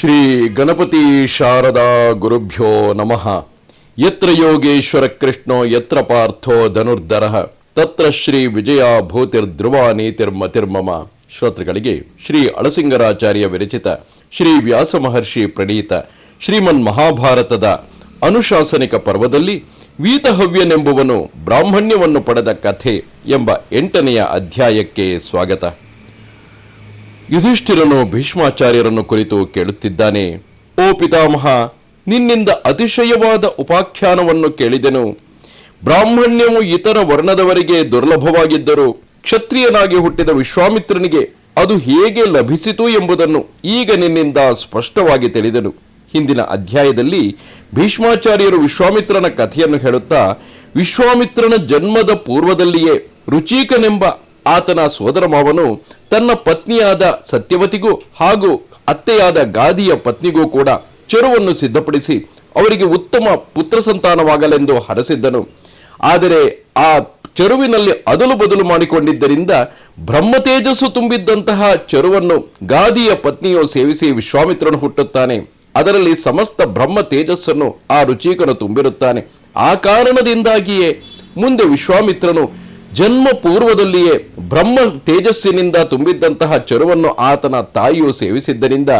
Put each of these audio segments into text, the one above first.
ಶ್ರೀ ಗಣಪತಿ ಶಾರದಾ ಗುರುಭ್ಯೋ ನಮಃ. ಯತ್ರ ಯೋಗೇಶ್ವರ ಕೃಷ್ಣೋ, ಯತ್ರ ಪಾರ್ಥೋ ಧನುರ್ಧರ. ತತ್ರ ಶ್ರೀ ವಿಜಯ ಭೂತಿರ್ಧ್ರುವ ನೀತಿರ್ಮತಿರ್ಮಮ ಶ್ರೋತೃಗಳಿಗೆ ಶ್ರೀ ಅಳಸಿಂಗರಾಚಾರ್ಯ ವಿರಚಿತ ಶ್ರೀ ವ್ಯಾಸ ಮಹರ್ಷಿ ಪ್ರಣೀತ ಶ್ರೀಮನ್ ಮಹಾಭಾರತದ ಅನುಶಾಸನಿಕ ಪರ್ವದಲ್ಲಿ ವೀತಹವ್ಯನೆಂಬುವನು ಬ್ರಾಹ್ಮಣ್ಯವನ್ನು ಪಡೆದ ಕಥೆ ಎಂಬ ಎಂಟನೆಯ ಅಧ್ಯಾಯಕ್ಕೆ ಸ್ವಾಗತ. ಯುಧಿಷ್ಠಿರನು ಭೀಷ್ಮಾಚಾರ್ಯರನ್ನು ಕುರಿತು ಕೇಳುತ್ತಿದ್ದಾನೆ, ಓ ಪಿತಾಮಹ, ನಿನ್ನಿಂದ ಅತಿಶಯವಾದ ಉಪಾಖ್ಯಾನವನ್ನು ಕೇಳಿದೆನು. ಬ್ರಾಹ್ಮಣ್ಯವು ಇತರ ವರ್ಣದವರಿಗೆ ದುರ್ಲಭವಾಗಿದ್ದರೂ ಕ್ಷತ್ರಿಯನಾಗಿ ಹುಟ್ಟಿದ ವಿಶ್ವಾಮಿತ್ರನಿಗೆ ಅದು ಹೇಗೆ ಲಭಿಸಿತು ಎಂಬುದನ್ನು ಈಗ ನಿನ್ನಿಂದ ಸ್ಪಷ್ಟವಾಗಿ ತಿಳಿದನು. ಹಿಂದಿನ ಅಧ್ಯಾಯದಲ್ಲಿ ಭೀಷ್ಮಾಚಾರ್ಯರು ವಿಶ್ವಾಮಿತ್ರನ ಕಥೆಯನ್ನು ಹೇಳುತ್ತಾ, ವಿಶ್ವಾಮಿತ್ರನ ಜನ್ಮದ ಪೂರ್ವದಲ್ಲಿಯೇ ರುಚೀಕನೆಂಬ ಆತನ ಸೋದರ ಮಾವನು ತನ್ನ ಪತ್ನಿಯಾದ ಸತ್ಯವತಿಗೂ ಹಾಗೂ ಅತ್ತೆಯಾದ ಗಾದಿಯ ಪತ್ನಿಗೂ ಕೂಡ ಚೆರುವನ್ನು ಸಿದ್ಧಪಡಿಸಿ ಅವರಿಗೆ ಉತ್ತಮ ಪುತ್ರ ಸಂತಾನವಾಗಲೆಂದು ಹರಸಿದ್ದನು. ಆದರೆ ಆ ಚರುವಿನಲ್ಲಿ ಅದಲು ಬದಲು ಮಾಡಿಕೊಂಡಿದ್ದರಿಂದ ಬ್ರಹ್ಮ ತೇಜಸ್ಸು ತುಂಬಿದ್ದಂತಹ ಚರುವನ್ನು ಗಾದಿಯ ಪತ್ನಿಯು ಸೇವಿಸಿ ವಿಶ್ವಾಮಿತ್ರನು ಹುಟ್ಟುತ್ತಾನೆ. ಅದರಲ್ಲಿ ಸಮಸ್ತ ಬ್ರಹ್ಮ ತೇಜಸ್ಸನ್ನು ಆ ರುಚಿಕನು ತುಂಬಿರುತ್ತಾನೆ. ಆ ಕಾರಣದಿಂದಾಗಿಯೇ ಮುಂದೆ ವಿಶ್ವಾಮಿತ್ರನು ಜನ್ಮ ಪೂರ್ವದಲ್ಲಿಯೇ ಬ್ರಹ್ಮ ತೇಜಸ್ಸಿನಿಂದ ತುಂಬಿದ್ದಂತಹ ಚೆರುವನ್ನು ಆತನ ತಾಯಿಯು ಸೇವಿಸಿದ್ದರಿಂದ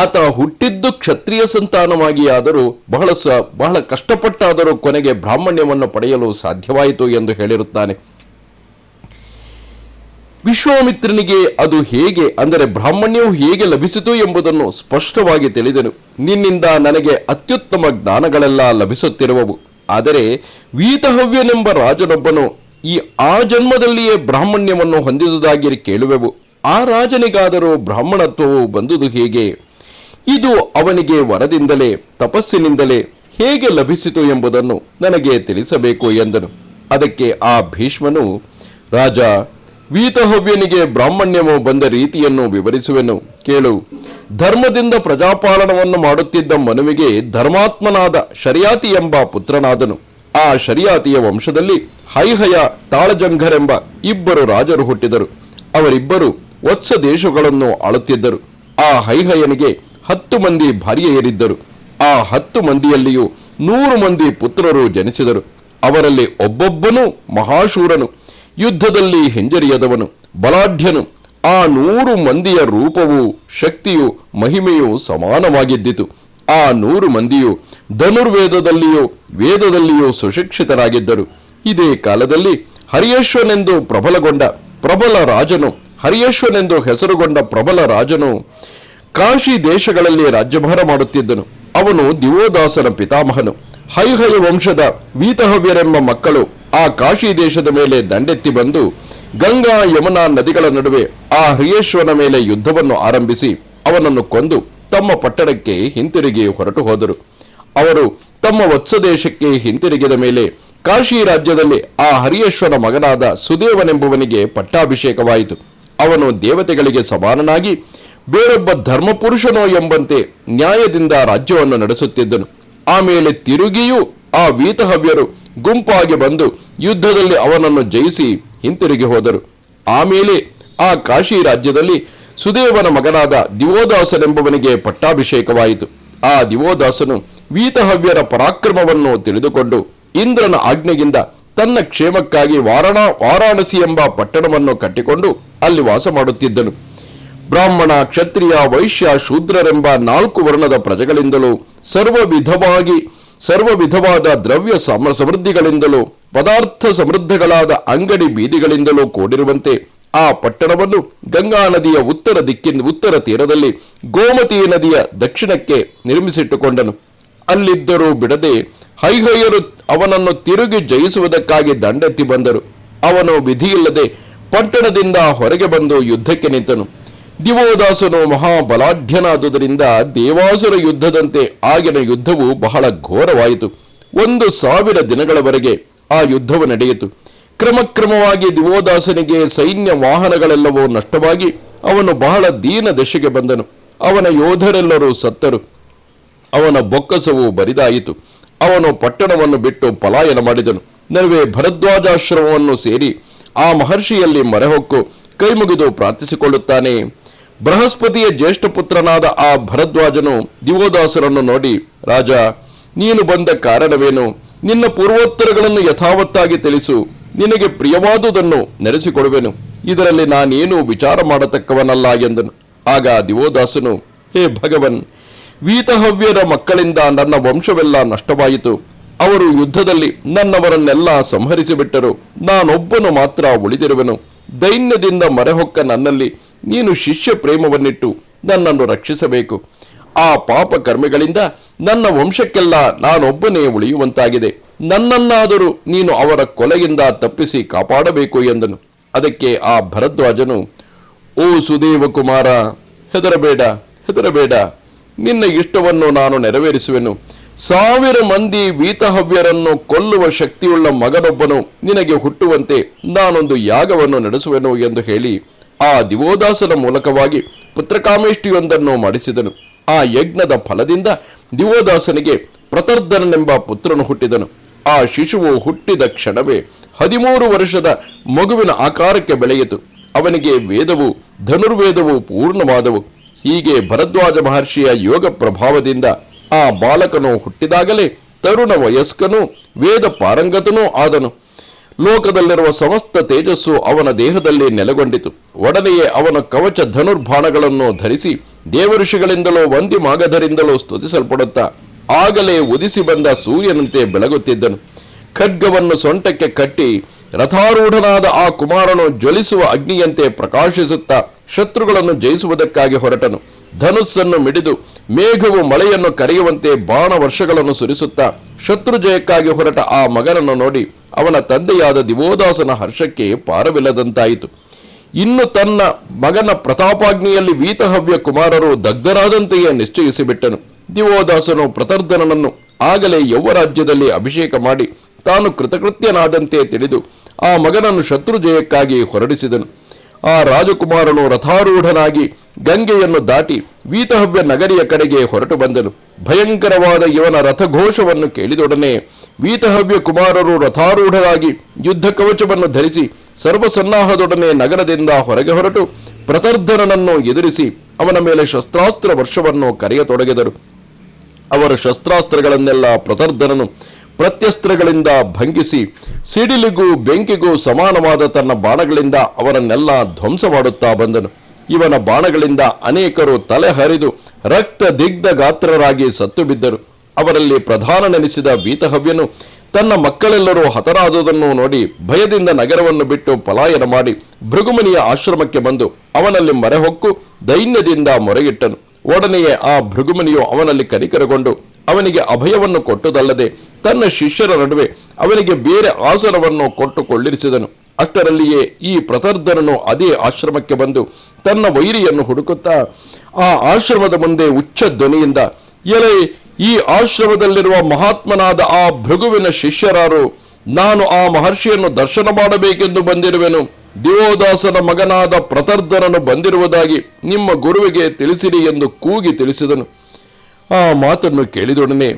ಆತ ಹುಟ್ಟಿದ್ದು ಕ್ಷತ್ರಿಯ ಸಂತಾನವಾಗಿಯಾದರೂ ಬಹಳ ಸ, ಬಹಳ ಕಷ್ಟಪಟ್ಟಾದರೂ ಕೊನೆಗೆ ಬ್ರಾಹ್ಮಣ್ಯವನ್ನು ಪಡೆಯಲು ಸಾಧ್ಯವಾಯಿತು ಎಂದು ಹೇಳಿರುತ್ತಾನೆ. ವಿಶ್ವಾಮಿತ್ರನಿಗೆ ಅದು ಹೇಗೆ, ಅಂದರೆ ಬ್ರಾಹ್ಮಣ್ಯವು ಹೇಗೆ ಲಭಿಸಿತು ಎಂಬುದನ್ನು ಸ್ಪಷ್ಟವಾಗಿ ತಿಳಿದನು. ನಿನ್ನಿಂದ ನನಗೆ ಅತ್ಯುತ್ತಮ ಜ್ಞಾನಗಳೆಲ್ಲ ಲಭಿಸುತ್ತಿರುವವು. ಆದರೆ ವೀತಹವ್ಯನೆಂಬ ರಾಜನೊಬ್ಬನು ಈ ಆ ಜನ್ಮದಲ್ಲಿಯೇ ಬ್ರಾಹ್ಮಣ್ಯವನ್ನು ಹೊಂದಿದುದಾಗಿ ಕೇಳುವೆವು. ಆ ರಾಜನಿಗಾದರೂ ಬ್ರಾಹ್ಮಣತ್ವವು ಬಂದುದು ಹೇಗೆ? ಇದು ಅವನಿಗೆ ವರದಿಂದಲೇ, ತಪಸ್ಸಿನಿಂದಲೇ ಹೇಗೆ ಲಭಿಸಿತು ಎಂಬುದನ್ನು ನನಗೆ ತಿಳಿಸಬೇಕು ಎಂದನು. ಅದಕ್ಕೆ ಆ ಭೀಷ್ಮನು, ರಾಜ, ವೀತಹವ್ಯನಿಗೆ ಬ್ರಾಹ್ಮಣ್ಯವು ಬಂದ ರೀತಿಯನ್ನು ವಿವರಿಸುವೆನು. ಕೇಳು. ಧರ್ಮದಿಂದ ಪ್ರಜಾಪಾಲನವನ್ನು ಮಾಡುತ್ತಿದ್ದ ಮನುವಿಗೆ ಧರ್ಮಾತ್ಮನಾದ ಶರಿಯಾತಿ ಎಂಬ ಪುತ್ರನಾದನು. ಆ ಶರಿಯಾತಿಯ ವಂಶದಲ್ಲಿ ಹೈಹಯ ತಾಳಜಂಘರೆಂಬ ಇಬ್ಬರು ರಾಜರು ಹುಟ್ಟಿದರು. ಅವರಿಬ್ಬರು ವತ್ಸ ದೇಶಗಳನ್ನು ಆಳುತ್ತಿದ್ದರು. ಆ ಹೈಹಯನಿಗೆ ಹತ್ತು ಮಂದಿ ಭಾರ್ಯೆಯರಿದ್ದರು. ಆ ಹತ್ತು ಮಂದಿಯಲ್ಲಿಯೂ ನೂರು ಮಂದಿ ಪುತ್ರರು ಜನಿಸಿದರು. ಅವರಲ್ಲಿ ಒಬ್ಬೊಬ್ಬನು ಮಹಾಶೂರನು, ಯುದ್ಧದಲ್ಲಿ ಹಿಂಜರಿಯದವನು, ಬಲಾಢ್ಯನು. ಆ ನೂರು ಮಂದಿಯ ರೂಪವು ಶಕ್ತಿಯು ಮಹಿಮೆಯು ಸಮಾನವಾಗಿದ್ದಿತು. ಆ ನೂರು ಮಂದಿಯು ಧನುರ್ವೇದದಲ್ಲಿಯೂ ವೇದದಲ್ಲಿಯೂ ಸುಶಿಕ್ಷಿತರಾಗಿದ್ದರು. ಇದೇ ಕಾಲದಲ್ಲಿ ಹರಿಯೇಶ್ವನೆಂದು ಪ್ರಬಲಗೊಂಡ ಪ್ರಬಲ ರಾಜನು ಹರಿಯೇಶ್ವನೆಂದು ಹೆಸರುಗೊಂಡ ಪ್ರಬಲ ರಾಜನು ಕಾಶಿ ದೇಶಗಳಲ್ಲಿ ರಾಜ್ಯಭಾರ ಮಾಡುತ್ತಿದ್ದನು. ಅವನು ದಿವೋದಾಸನ ಪಿತಾಮಹನು. ಹೈಹಯ ವಂಶದ ವೀತಹವ್ಯರೆಂಬ ಮಕ್ಕಳು ಆ ಕಾಶಿ ದೇಶದ ಮೇಲೆ ದಂಡೆತ್ತಿ ಬಂದು ಗಂಗಾ ಯಮುನಾ ನದಿಗಳ ನಡುವೆ ಆ ಹರಿಯೇಶ್ವರನ ಮೇಲೆ ಯುದ್ಧವನ್ನು ಆರಂಭಿಸಿ ಅವನನ್ನು ಕೊಂದು ತಮ್ಮ ಪಟ್ಟಣಕ್ಕೆ ಹಿಂತಿರುಗಿ ಹೊರಟು ಹೋದರು. ಅವರು ತಮ್ಮ ವತ್ಸದೇಶಕ್ಕೆ ಹಿಂತಿರುಗಿದ ಮೇಲೆ ಕಾಶಿ ರಾಜ್ಯದಲ್ಲಿ ಆ ಹರಿಯೇಶ್ವರ ಮಗನಾದ ಸುದೇವನೆಂಬುವನಿಗೆ ಪಟ್ಟಾಭಿಷೇಕವಾಯಿತು. ಅವನು ದೇವತೆಗಳಿಗೆ ಸಮಾನನಾಗಿ ಬೇರೊಬ್ಬ ಧರ್ಮಪುರುಷನೋ ಎಂಬಂತೆ ನ್ಯಾಯದಿಂದ ರಾಜ್ಯವನ್ನು ನಡೆಸುತ್ತಿದ್ದನು. ಆಮೇಲೆ ತಿರುಗಿಯೂ ಆ ವೀತಹವ್ಯರು ಗುಂಪಾಗಿ ಬಂದು ಯುದ್ಧದಲ್ಲಿ ಅವನನ್ನು ಜಯಿಸಿ ಹಿಂತಿರುಗಿ ಹೋದರು. ಆಮೇಲೆ ಆ ಕಾಶಿ ರಾಜ್ಯದಲ್ಲಿ ಸುದೇವನ ಮಗನಾದ ದಿವೋದಾಸನೆಂಬವನಿಗೆ ಪಟ್ಟಾಭಿಷೇಕವಾಯಿತು. ಆ ದಿವೋದಾಸನು ವೀತಹವ್ಯರ ಪರಾಕ್ರಮವನ್ನು ತಿಳಿದುಕೊಂಡು ಇಂದ್ರನ ಆಜ್ಞೆಯಿಂದ ತನ್ನ ಕ್ಷೇಮಕ್ಕಾಗಿ ವಾರಣಾ, ವಾರಾಣಸಿ ಎಂಬ ಪಟ್ಟಣವನ್ನು ಕಟ್ಟಿಕೊಂಡು ಅಲ್ಲಿ ವಾಸ ಮಾಡುತ್ತಿದ್ದನು. ಬ್ರಾಹ್ಮಣ, ಕ್ಷತ್ರಿಯ, ವೈಶ್ಯ, ಶೂದ್ರರೆಂಬ ನಾಲ್ಕು ವರ್ಣದ ಪ್ರಜೆಗಳಿಂದಲೂ ಸರ್ವ ವಿಧವಾಗಿ ಸರ್ವ ವಿಧವಾದ ದ್ರವ್ಯ ಸಮ, ಸಮೃದ್ಧಿಗಳಿಂದಲೂ, ಪದಾರ್ಥ ಸಮೃದ್ಧಗಳಾದ ಅಂಗಡಿ ಬೀದಿಗಳಿಂದಲೂ ಕೂಡಿರುವಂತೆ ಆ ಪಟ್ಟಣವನ್ನು ಗಂಗಾ ನದಿಯ ಉತ್ತರ ದಿಕ್ಕಿನ ಉತ್ತರ ತೀರದಲ್ಲಿ ಗೋಮತಿ ನದಿಯ ದಕ್ಷಿಣಕ್ಕೆ ನಿರ್ಮಿಸಿಟ್ಟುಕೊಂಡನು. ಅಲ್ಲಿದ್ದರೂ ಬಿಡದೆ ಹೈಹಯ್ಯರು ಅವನನ್ನು ತಿರುಗಿ ಜಯಿಸುವುದಕ್ಕಾಗಿ ದಂಡೆತ್ತಿ ಬಂದರು. ಅವನು ವಿಧಿಯಿಲ್ಲದೆ ಪಟ್ಟಣದಿಂದ ಹೊರಗೆ ಬಂದು ಯುದ್ಧಕ್ಕೆ ನಿಂತನು. ದಿವೋದಾಸನು ಮಹಾಬಲಾಢ್ಯನಾದುದರಿಂದ ದೇವಾಸುರ ಯುದ್ಧದಂತೆ ಆಗಿನ ಯುದ್ಧವು ಬಹಳ ಘೋರವಾಯಿತು. ಒಂದು ಸಾವಿರ ದಿನಗಳವರೆಗೆ ಆ ಯುದ್ಧವು ನಡೆಯಿತು. ಕ್ರಮಕ್ರಮವಾಗಿ ದಿವೋದಾಸನಿಗೆ ಸೈನ್ಯ ವಾಹನಗಳೆಲ್ಲವೂ ನಷ್ಟವಾಗಿ ಅವನು ಬಹಳ ದೀನ ದಶೆಗೆ ಬಂದನು. ಅವನ ಯೋಧರೆಲ್ಲರೂ ಸತ್ತರು. ಅವನ ಬೊಕ್ಕಸವು ಬರಿದಾಯಿತು. ಅವನು ಪಟ್ಟಣವನ್ನು ಬಿಟ್ಟು ಪಲಾಯನ ಮಾಡಿದನು. ನಡುವೆ ಭರದ್ವಾಜಾಶ್ರಮವನ್ನು ಸೇರಿ ಆ ಮಹರ್ಷಿಯಲ್ಲಿ ಮರೆಹೊಕ್ಕು ಕೈಮುಗಿದು ಪ್ರಾರ್ಥಿಸಿಕೊಳ್ಳುತ್ತಾನೆ. ಬೃಹಸ್ಪತಿಯ ಜ್ಯೇಷ್ಠ ಪುತ್ರನಾದ ಆ ಭರದ್ವಾಜನು ದಿವೋದಾಸರನ್ನು ನೋಡಿ, ರಾಜ, ನೀನು ಬಂದ ಕಾರಣವೇನು? ನಿನ್ನ ಪೂರ್ವೋತ್ತರಗಳನ್ನು ಯಥಾವತ್ತಾಗಿ ತಿಳಿಸು. ನಿನಗೆ ಪ್ರಿಯವಾದುದನ್ನು ನೆರೆಸಿಕೊಡುವೆನು. ಇದರಲ್ಲಿ ನಾನೇನು ವಿಚಾರ ಮಾಡತಕ್ಕವನಲ್ಲ ಎಂದನು. ಆಗ ದಿವೋದಾಸನು, ಹೇ ಭಗವನ್, ವೀತಹವ್ಯರ ಮಕ್ಕಳಿಂದ ನನ್ನ ವಂಶವೆಲ್ಲ ನಷ್ಟವಾಯಿತು. ಅವರು ಯುದ್ಧದಲ್ಲಿ ನನ್ನವರನ್ನೆಲ್ಲ ಸಂಹರಿಸಿಬಿಟ್ಟರು. ನಾನೊಬ್ಬನು ಮಾತ್ರ ಉಳಿದಿರುವೆನು. ದೈನ್ಯದಿಂದ ಮರೆಹೊಕ್ಕ ನನ್ನಲ್ಲಿ ನೀನು ಶಿಷ್ಯ ಪ್ರೇಮವನ್ನಿಟ್ಟು ನನ್ನನ್ನು ರಕ್ಷಿಸಬೇಕು. ಆ ಪಾಪ ಕರ್ಮಗಳಿಂದ ನನ್ನ ವಂಶಕ್ಕೆಲ್ಲ ನಾನೊಬ್ಬನೇ ಉಳಿಯುವಂತಾಗಿದೆ. ನನ್ನನ್ನಾದರೂ ನೀನು ಅವರ ಕೊಲೆಯಿಂದ ತಪ್ಪಿಸಿ ಕಾಪಾಡಬೇಕು ಎಂದನು. ಅದಕ್ಕೆ ಆ ಭರದ್ವಾಜನು, ಓ ಸುದೇವ ಕುಮಾರ ಹೆದರಬೇಡ ಹೆದರಬೇಡ. ನಿನ್ನ ಇಷ್ಟವನ್ನು ನಾನು ನೆರವೇರಿಸುವೆನು. ಸಾವಿರ ಮಂದಿ ವೀತಹವ್ಯರನ್ನು ಕೊಲ್ಲುವ ಶಕ್ತಿಯುಳ್ಳ ಮಗನೊಬ್ಬನು ನಿನಗೆ ಹುಟ್ಟುವಂತೆ ನಾನೊಂದು ಯಾಗವನ್ನು ನಡೆಸುವೆನು ಎಂದು ಹೇಳಿ ಆ ದಿವೋದಾಸನ ಮೂಲಕವಾಗಿ ಪುತ್ರಕಾಮೇಷ್ಟಿಯೊಂದನ್ನು ಮಾಡಿಸಿದನು. ಆ ಯಜ್ಞದ ಫಲದಿಂದ ದಿವೋದಾಸನಿಗೆ ಪ್ರತರ್ಧನನೆಂಬ ಪುತ್ರನು ಹುಟ್ಟಿದನು. ಆ ಶಿಶುವು ಹುಟ್ಟಿದ ಕ್ಷಣವೇ ಹದಿಮೂರು ವರ್ಷದ ಮಗುವಿನ ಆಕಾರಕ್ಕೆ ಬೆಳೆಯಿತು. ಅವನಿಗೆ ವೇದವು, ಧನುರ್ವೇದವು ಪೂರ್ಣವಾದವು. ಹೀಗೆ ಭರದ್ವಾಜ ಮಹರ್ಷಿಯ ಯೋಗ ಪ್ರಭಾವದಿಂದ ಆ ಬಾಲಕನು ಹುಟ್ಟಿದಾಗಲೇ ತರುಣ ವಯಸ್ಕನೂ, ವೇದ ಪಾರಂಗತನೂ ಆದನು. ಲೋಕದಲ್ಲಿರುವ ಸಮಸ್ತ ತೇಜಸ್ಸು ಅವನ ದೇಹದಲ್ಲಿ ನೆಲೆಗೊಂಡಿತು. ಒಡನೆಯೇ ಅವನ ಕವಚ ಧನುರ್ಬಾಣಗಳನ್ನು ಧರಿಸಿ ದೇವಋಷಿಗಳಿಂದಲೂ ವಂದಿ ಮಾಗಧರಿಂದಲೋ ಸ್ತುತಿಸಲ್ಪಡುತ್ತಾ ಆಗಲೇ ಉದಿಸಿ ಬಂದ ಸೂರ್ಯನಂತೆ ಬೆಳಗುತ್ತಿದ್ದನು. ಖಡ್ಗವನ್ನು ಸೊಂಟಕ್ಕೆ ಕಟ್ಟಿ ರಥಾರೂಢನಾದ ಆ ಕುಮಾರನು ಜ್ವಲಿಸುವ ಅಗ್ನಿಯಂತೆ ಪ್ರಕಾಶಿಸುತ್ತಾ ಶತ್ರುಗಳನ್ನು ಜಯಿಸುವುದಕ್ಕಾಗಿ ಹೊರಟನು. ಧನುಸ್ಸನ್ನು ಮಿಡಿದು ಮೇಘವು ಮಳೆಯನ್ನು ಕರೆಯುವಂತೆ ಬಾಣ ವರ್ಷಗಳನ್ನು ಸುರಿಸುತ್ತಾ ಶತ್ರು ಜಯಕ್ಕಾಗಿ ಹೊರಟ ಆ ಮಗನನ್ನು ನೋಡಿ ಅವನ ತಂದೆಯಾದ ದಿವೋದಾಸನ ಹರ್ಷಕ್ಕೆ ಪಾರವಿಲ್ಲದಂತಾಯಿತು. ಇನ್ನು ತನ್ನ ಮಗನ ಪ್ರತಾಪಾಗ್ನಿಯಲ್ಲಿ ವೀತಹವ್ಯ ಕುಮಾರರು ದಗ್ಧರಾದಂತೆಯೇ ನಿಶ್ಚಯಿಸಿಬಿಟ್ಟನು. ದಿವೋದಾಸನು ಪ್ರತರ್ಧನನನ್ನು ಆಗಲೇ ಯೌವರಾಜ್ಯದಲ್ಲಿ ಅಭಿಷೇಕ ಮಾಡಿ ತಾನು ಕೃತಕೃತ್ಯನಾದಂತೆ ತಿಳಿದು ಆ ಮಗನನ್ನು ಶತ್ರು ಜಯಕ್ಕಾಗಿ ಹೊರಡಿಸಿದನು. ಆ ರಾಜಕುಮಾರನು ರಥಾರೂಢನಾಗಿ ಗಂಗೆಯನ್ನು ದಾಟಿ ವೀತಹವ್ಯ ನಗರಿಯ ಕಡೆಗೆ ಹೊರಟು ಬಂದನು. ಭಯಂಕರವಾದ ಇವನ ರಥಘೋಷವನ್ನು ಕೇಳಿದೊಡನೆ ವೀತಹವ್ಯ ಕುಮಾರರು ರಥಾರೂಢರಾಗಿ ಯುದ್ಧ ಕವಚವನ್ನು ಧರಿಸಿ ಸರ್ವಸನ್ನಾಹದೊಡನೆ ನಗರದಿಂದ ಹೊರಗೆ ಹೊರಟು ಪ್ರತರ್ಧನನನ್ನು ಎದುರಿಸಿ ಅವನ ಮೇಲೆ ಶಸ್ತ್ರಾಸ್ತ್ರ ವರ್ಷವನ್ನು ಕರೆಯತೊಡಗಿದರು. ಅವರ ಶಸ್ತ್ರಾಸ್ತ್ರಗಳನ್ನೆಲ್ಲ ಪ್ರತರ್ಧನನು ಪ್ರತ್ಯಸ್ತ್ರಗಳಿಂದ ಭಂಗಿಸಿ ಸಿಡಿಲಿಗೂ ಬೆಂಕಿಗೂ ಸಮಾನವಾದ ತನ್ನ ಬಾಣಗಳಿಂದ ಅವರನ್ನೆಲ್ಲ ಧ್ವಂಸ ಮಾಡುತ್ತಾ ಬಂದನು. ಇವನ ಬಾಣಗಳಿಂದ ಅನೇಕರು ತಲೆ ಹರಿದು ರಕ್ತ ದಿಗ್ಧ ಗಾತ್ರರಾಗಿ ಸತ್ತು ಬಿದ್ದರು. ಅವರಲ್ಲಿ ಪ್ರಧಾನನೆನಿಸಿದ ವೀತಹವ್ಯನು ತನ್ನ ಮಕ್ಕಳೆಲ್ಲರೂ ಹತರಾದುದನ್ನು ನೋಡಿ ಭಯದಿಂದ ನಗರವನ್ನು ಬಿಟ್ಟು ಪಲಾಯನ ಮಾಡಿ ಭೃಗುಮನಿಯ ಆಶ್ರಮಕ್ಕೆ ಬಂದು ಅವನಲ್ಲಿ ಮರೆಹೊಕ್ಕು ದೈನ್ಯದಿಂದ ಮೊರೆಗಿಟ್ಟನು ಒಡನೆಯೇ ಆ ಭೃಗುಮನಿಯು ಅವನಲ್ಲಿ ಕರಿಕರಗೊಂಡು ಅವನಿಗೆ ಅಭಯವನ್ನು ಕೊಟ್ಟುದಲ್ಲದೆ ತನ್ನ ಶಿಷ್ಯರ ನಡುವೆ ಅವನಿಗೆ ಬೇರೆ ಆಸನವನ್ನು ಕೊಟ್ಟು ಕೊಳ್ಳಿರಿಸಿದನು ಅಷ್ಟರಲ್ಲಿಯೇ ಈ ಪ್ರತರ್ಧನನು ಅದೇ ಆಶ್ರಮಕ್ಕೆ ಬಂದು ತನ್ನ ವೈರಿಯನ್ನು ಹುಡುಕುತ್ತಾ ಆ ಆಶ್ರಮದ ಮುಂದೆ ಉಚ್ಚ ಧ್ವನಿಯಿಂದ, ಎಲೆ, ಈ ಆಶ್ರಮದಲ್ಲಿರುವ ಮಹಾತ್ಮನಾದ ಆ ಭೃಗುವಿನ ಶಿಷ್ಯರಾರು, ನಾನು ಆ ಮಹರ್ಷಿಯನ್ನು ದರ್ಶನ ಮಾಡಬೇಕೆಂದು ಬಂದಿರುವೆನು. ದಿವೋದಾಸನ ಮಗನಾದ ಪ್ರತರ್ಧನನು ಬಂದಿರುವುದಾಗಿ ನಿಮ್ಮ ಗುರುವಿಗೆ ತಿಳಿಸಿರಿ ಎಂದು ಕೂಗಿ ತಿಳಿಸಿದನು. ಆ ಮಾತನ್ನು ಕೇಳಿದೊಡನೆ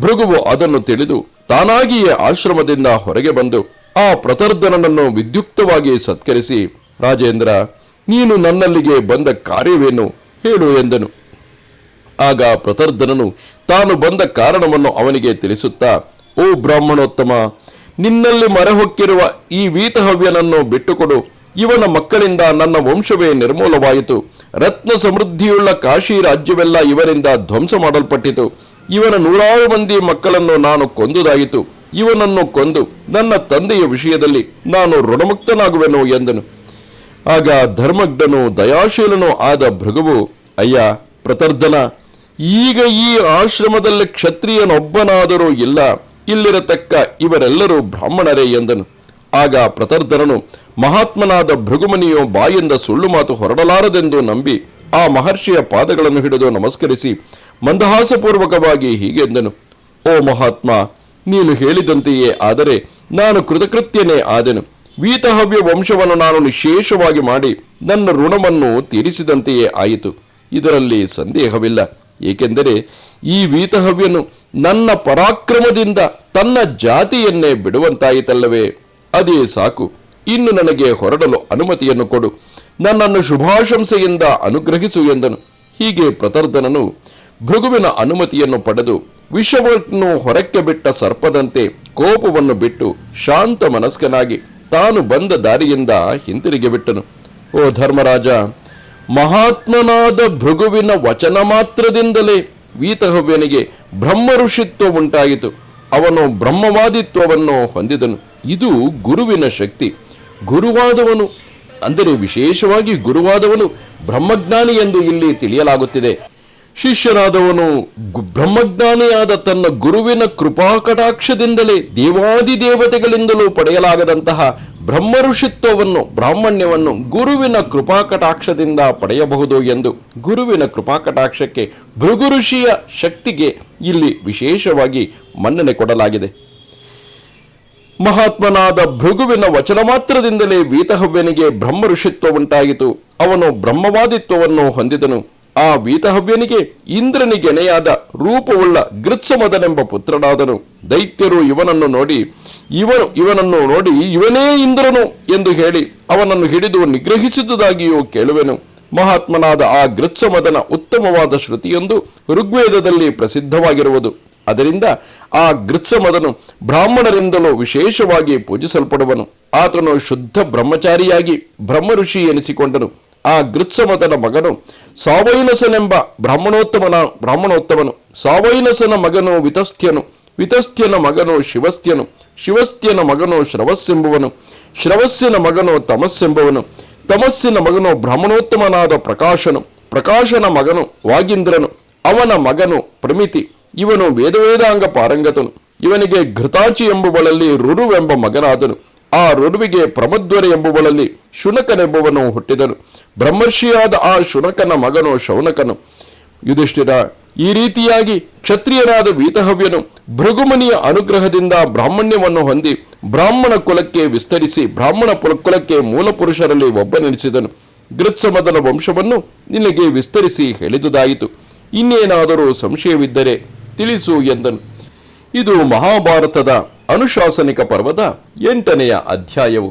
ಭೃಗುವು ಅದನ್ನು ತಿಳಿದು ತಾನಾಗಿಯೇ ಆಶ್ರಮದಿಂದ ಹೊರಗೆ ಬಂದು ಆ ಪ್ರತರ್ಧನನನ್ನು ವಿದ್ಯುಕ್ತವಾಗಿ ಸತ್ಕರಿಸಿ, ರಾಜೇಂದ್ರ, ನೀನು ನನ್ನಲ್ಲಿಗೆ ಬಂದ ಕಾರ್ಯವೇನು? ಹೇಳು ಎಂದನು. ಆಗ ಪ್ರತರ್ಧನನು ತಾನು ಬಂದ ಕಾರಣವನ್ನು ಅವನಿಗೆ ತಿಳಿಸುತ್ತಾ, ಓ ಬ್ರಾಹ್ಮಣೋತ್ತಮ ನಿನ್ನಲ್ಲಿ ಮರೆಹೊಕ್ಕಿರುವ ಈ ವೀತಹವ್ಯನನ್ನು ಬಿಟ್ಟುಕೊಡು. ಇವನ ಮಕ್ಕಳಿಂದ ನನ್ನ ವಂಶವೇ ನಿರ್ಮೂಲವಾಯಿತು. ರತ್ನ ಸಮೃದ್ಧಿಯುಳ್ಳ ಕಾಶಿ ರಾಜ್ಯವೆಲ್ಲ ಇವರಿಂದ ಧ್ವಂಸ ಮಾಡಲ್ಪಟ್ಟಿತು. ಇವನ ನೂರಾರು ಮಂದಿ ಮಕ್ಕಳನ್ನು ನಾನು ಕೊಂದುದಾಯಿತು. ಇವನನ್ನು ಕೊಂದು ನನ್ನ ತಂದೆಯ ವಿಷಯದಲ್ಲಿ ನಾನು ಋಣಮುಕ್ತನಾಗುವೆನು ಎಂದನು. ಆಗ ಧರ್ಮಜ್ಞನು ದಯಾಶೀಲನೂ ಆದ ಭೃಗುವು, ಅಯ್ಯ, ಪ್ರತರ್ಧನ, ಈಗ ಈ ಆಶ್ರಮದಲ್ಲಿ ಕ್ಷತ್ರಿಯನೊಬ್ಬನಾದರೂ ಇಲ್ಲ. ಇಲ್ಲಿರತಕ್ಕ ಇವರೆಲ್ಲರೂ ಬ್ರಾಹ್ಮಣರೇ ಎಂದನು. ಆಗ ಪ್ರತರ್ಧರನು, ಮಹಾತ್ಮನಾದ ಭೃಗುಮನಿಯು ಬಾಯಿಂದ ಸುಳ್ಳು ಮಾತು ಹೊರಡಲಾರದೆಂದು ನಂಬಿ ಆ ಮಹರ್ಷಿಯ ಪಾದಗಳನ್ನು ಹಿಡಿದು ನಮಸ್ಕರಿಸಿ ಮಂದಹಾಸಪೂರ್ವಕವಾಗಿ ಹೀಗೆಂದನು ಓ ಮಹಾತ್ಮ, ನೀನು ಹೇಳಿದಂತೆಯೇ ಆದರೆ ನಾನು ಕೃತಕೃತ್ಯನೇ ಆದೆನು. ವೀತಹವ್ಯ ವಂಶವನ್ನು ನಾನು ನಿಶೇಷವಾಗಿ ಮಾಡಿ ನನ್ನ ಋಣವನ್ನು ತೀರಿಸಿದಂತೆಯೇ ಆಯಿತು. ಇದರಲ್ಲಿ ಸಂದೇಹವಿಲ್ಲ. ಏಕೆಂದರೆ ಈ ವೀತಹವ್ಯನು ನನ್ನ ಪರಾಕ್ರಮದಿಂದ ತನ್ನ ಜಾತಿಯನ್ನೇ ಬಿಡುವಂತಾಯಿತಲ್ಲವೇ? ಅದೇ ಸಾಕು. ಇನ್ನು ನನಗೆ ಹೊರಡಲು ಅನುಮತಿಯನ್ನು ಕೊಡು. ನನ್ನನ್ನು ಶುಭಾಶಂಸೆಯಿಂದ ಅನುಗ್ರಹಿಸು ಎಂದನು. ಹೀಗೆ ಪ್ರತರ್ಧನನು ಭೃಗುವಿನ ಅನುಮತಿಯನ್ನು ಪಡೆದು ವಿಷವನ್ನು ಹೊರಕ್ಕೆ ಬಿಟ್ಟ ಸರ್ಪದಂತೆ ಕೋಪವನ್ನು ಬಿಟ್ಟು ಶಾಂತ ಮನಸ್ಕನಾಗಿ ತಾನು ಬಂದ ದಾರಿಯಿಂದ ಹಿಂತಿರುಗಿ ಬಿಟ್ಟನು. ಓ ಧರ್ಮರಾಜ ಮಹಾತ್ಮನಾದ ಭೃಗುವಿನ ವಚನ ಮಾತ್ರದಿಂದಲೇ ವೀತಹವ್ಯನಿಗೆ ಬ್ರಹ್ಮ ಋಷಿತ್ವ ಉಂಟಾಯಿತು. ಅವನು ಬ್ರಹ್ಮವಾದಿತ್ವವನ್ನು ಹೊಂದಿದನು. ಇದು ಗುರುವಿನ ಶಕ್ತಿ. ಗುರುವಾದವನು, ಅಂದರೆ ವಿಶೇಷವಾಗಿ ಗುರುವಾದವನು, ಬ್ರಹ್ಮಜ್ಞಾನಿ ಎಂದು ಇಲ್ಲಿ ತಿಳಿಯಲಾಗುತ್ತಿದೆ. ಶಿಷ್ಯನಾದವನು ಬ್ರಹ್ಮಜ್ಞಾನಿಯಾದ ತನ್ನ ಗುರುವಿನ ಕೃಪಾಕಟಾಕ್ಷದಿಂದಲೇ ದೇವಾದಿ ದೇವತೆಗಳಿಂದಲೂ ಪಡೆಯಲಾಗದಂತಹ ಬ್ರಹ್ಮ ಋಷಿತ್ವವನ್ನು ಬ್ರಾಹ್ಮಣ್ಯವನ್ನು ಗುರುವಿನ ಕೃಪಾಕಟಾಕ್ಷದಿಂದ ಪಡೆಯಬಹುದು ಎಂದು ಗುರುವಿನ ಕೃಪಾಕಟಾಕ್ಷಕ್ಕೆ ಭೃಗು ಋಷಿಯ ಶಕ್ತಿಗೆ ಇಲ್ಲಿ ವಿಶೇಷವಾಗಿ ಮನ್ನಣೆ ಕೊಡಲಾಗಿದೆ. ಮಹಾತ್ಮನಾದ ಭೃಗುವಿನ ವಚನ ಮಾತ್ರದಿಂದಲೇ ವೀತಹವ್ಯನಿಗೆ ಬ್ರಹ್ಮ ಋಷಿತ್ವ ಉಂಟಾಯಿತು. ಅವನು ಬ್ರಹ್ಮವಾದಿತ್ವವನ್ನು ಹೊಂದಿದನು. ಆ ವೀತಹವ್ಯನಿಗೆ ಇಂದ್ರನಿಗೆಣೆಯಾದ ರೂಪವುಳ್ಳ ಗೃತ್ಸಮದನೆಂಬ ಪುತ್ರನಾದನು. ದೈತ್ಯರು ಇವನನ್ನು ನೋಡಿ, ಇವನು ಇವನನ್ನು ನೋಡಿ, ಇವನೇ ಇಂದ್ರನು ಎಂದು ಹೇಳಿ ಅವನನ್ನು ಹಿಡಿದು ನಿಗ್ರಹಿಸಿದುದಾಗಿಯೂ ಕೇಳುವೆನು. ಮಹಾತ್ಮನಾದ ಆ ಗೃತ್ಸಮದನ ಉತ್ತಮವಾದ ಶ್ರುತಿಯೊಂದು ಋಗ್ವೇದದಲ್ಲಿ ಪ್ರಸಿದ್ಧವಾಗಿರುವುದು. ಅದರಿಂದ ಆ ಗೃತ್ಸಮದನು ಬ್ರಾಹ್ಮಣರಿಂದಲೂ ವಿಶೇಷವಾಗಿ ಪೂಜಿಸಲ್ಪಡುವನು. ಆತನು ಶುದ್ಧ ಬ್ರಹ್ಮಚಾರಿಯಾಗಿ ಬ್ರಹ್ಮ ಋಷಿ ಎನಿಸಿಕೊಂಡನು. ಆ ಗೃತ್ಸಮತನ ಮಗನು ಸಾವೈನಸನೆಂಬ ಬ್ರಾಹ್ಮಣೋತ್ತಮನ ಬ್ರಾಹ್ಮಣೋತ್ತಮನು. ಸಾವೈನಸನ ಮಗನು ವಿತಸ್ಥ್ಯನು. ವಿತಸ್ಥ್ಯನ ಮಗನು ಶಿವಸ್ಥ್ಯನು. ಶಿವಸ್ಥ್ಯನ ಮಗನು ಶ್ರವಸ್ಸೆಂಬುವನು. ಶ್ರವಸ್ಸಿನ ಮಗನು ತಮಸ್ಸೆಂಬುವನು. ತಮಸ್ಸಿನ ಮಗನು ಬ್ರಾಹ್ಮಣೋತ್ತಮನಾದ ಪ್ರಕಾಶನು. ಪ್ರಕಾಶನ ಮಗನು ವಾಗೀಂದ್ರನು. ಅವನ ಮಗನು ಪ್ರಮಿತಿ. ಇವನು ವೇದವೇದಾಂಗ ಪಾರಂಗತನು. ಇವನಿಗೆ ಘೃತಾಚಿ ಎಂಬುವಳಲ್ಲಿ ರುರುವೆಂಬ ಮಗನಾದನು. ಆ ರುರುವಿಗೆ ಪ್ರಮದ್ವರೆ ಎಂಬುವಳಲ್ಲಿ ಶುನಕನೆಂಬುವನು ಹುಟ್ಟಿದನು. ಬ್ರಹ್ಮರ್ಷಿಯಾದ ಆ ಶುನಕನ ಮಗನು ಶೌನಕನು. ಯುಧಿಷ್ಠಿರ, ಈ ರೀತಿಯಾಗಿ ಕ್ಷತ್ರಿಯನಾದ ವೀತಹವ್ಯನು ಭೃಗುಮನಿಯ ಅನುಗ್ರಹದಿಂದ ಬ್ರಾಹ್ಮಣ್ಯವನ್ನು ಹೊಂದಿ ಬ್ರಾಹ್ಮಣ ಕುಲಕ್ಕೆ ವಿಸ್ತರಿಸಿ ಬ್ರಾಹ್ಮಣ ಕುಲಕ್ಕೆ ಕುಲಕ್ಕೆ ಮೂಲಪುರುಷರಲ್ಲಿ ಒಬ್ಬನೆನಿಸಿದನು ಗೃತ್ಸಮದನ ವಂಶವನ್ನು ನಿನಗೆ ವಿಸ್ತರಿಸಿ ಹೇಳಿದುದಾಯಿತು. ಇನ್ನೇನಾದರೂ ಸಂಶಯವಿದ್ದರೆ ತಿಳಿಸು ಎಂದನು. ಇದು ಮಹಾಭಾರತದ ಅನುಶಾಸನಿಕ ಪರ್ವದ ಎಂಟನೆಯ ಅಧ್ಯಾಯವು.